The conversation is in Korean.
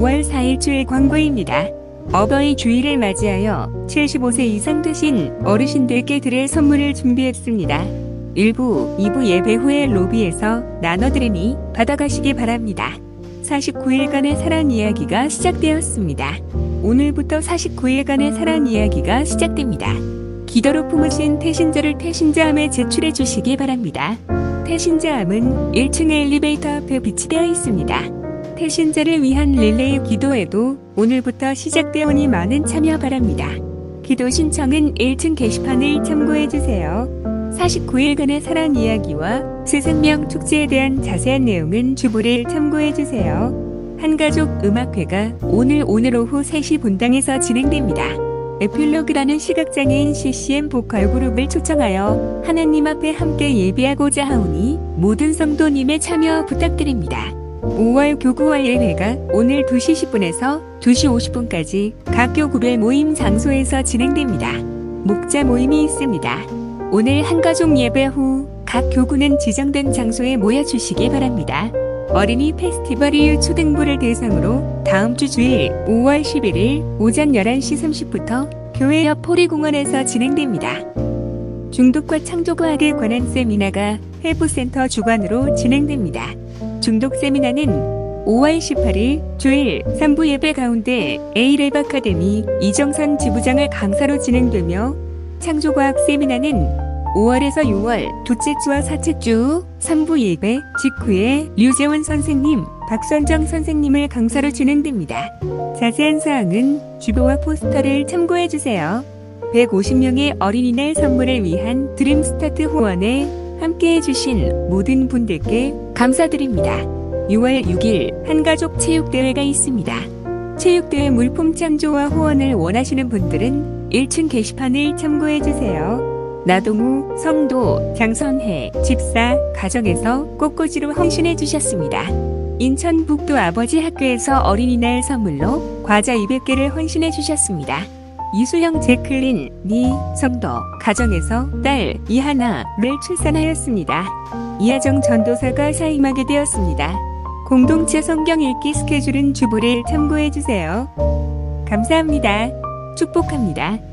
5월 4일 주일 광고입니다. 어버이 주일을 맞이하여 75세 이상 되신 어르신들께 드릴 선물을 준비했습니다. 1부, 2부 예배 후에 로비에서 나눠드리니 받아가시기 바랍니다. 49일간의 사랑 이야기가 시작되었습니다. 오늘부터 49일간의 사랑 이야기가 시작됩니다. 기도로 품으신 태신자를 태신자함에 제출해 주시기 바랍니다. 태신자함은 1층 엘리베이터 앞에 비치되어 있습니다. 태신자를 위한 릴레이 기도에도 오늘부터 시작되오니 많은 참여 바랍니다. 기도 신청은 1층 게시판을 참고해 주세요. 49일간의 사랑 이야기와 새생명 축제에 대한 자세한 내용은 주보를 참고해 주세요. 한가족 음악회가 오늘 오늘 오후 3시 본당에서 진행됩니다. 에필로그라는 시각장애인 CCM 보컬 그룹을 초청하여 하나님 앞에 함께 예배하고자 하오니 모든 성도님의 참여 부탁드립니다. 5월 교구월 예배가 오늘 2시 10분에서 2시 50분까지 각 교구별 모임 장소에서 진행됩니다. 목자 모임이 있습니다. 오늘 한가족 예배 후 각 교구는 지정된 장소에 모여주시기 바랍니다. 어린이 페스티벌이 초등부를 대상으로 다음 주 주일 5월 11일 오전 11시 30분부터 교회 옆 포리공원에서 진행됩니다. 중독과 창조과학에 관한 세미나가 회부센터 주관으로 진행됩니다. 중독 세미나는 5월 18일 주일 3부 예배 가운데 A랩 아카데미 이정선 지부장을 강사로 진행되며 창조과학 세미나는 5월에서 6월 둘째 주와 셋째 주 3부 예배 직후에 류재원 선생님, 박선정 선생님을 강사로 진행됩니다. 자세한 사항은 주보와 포스터를 참고해 주세요. 150명의 어린이날 선물을 위한 드림스타트 후원에 함께 해 주신 모든 분들께 감사드립니다. 6월 6일 한가족 체육대회가 있습니다. 체육대회 물품 창조와 후원을 원하시는 분들은 1층 게시판을 참고해 주세요. 나동우, 성도, 장선혜, 집사, 가정에서 꽃꽂이로 헌신해 주셨습니다. 인천 북도 아버지 학교에서 어린이날 선물로 과자 200개를 헌신해 주셨습니다. 이수영 제클린, 니, 성도, 가정에서 딸 이하나를 출산하였습니다. 이하정 전도사가 사임하게 되었습니다. 공동체 성경 읽기 스케줄은 주보를 참고해 주세요. 감사합니다. 축복합니다.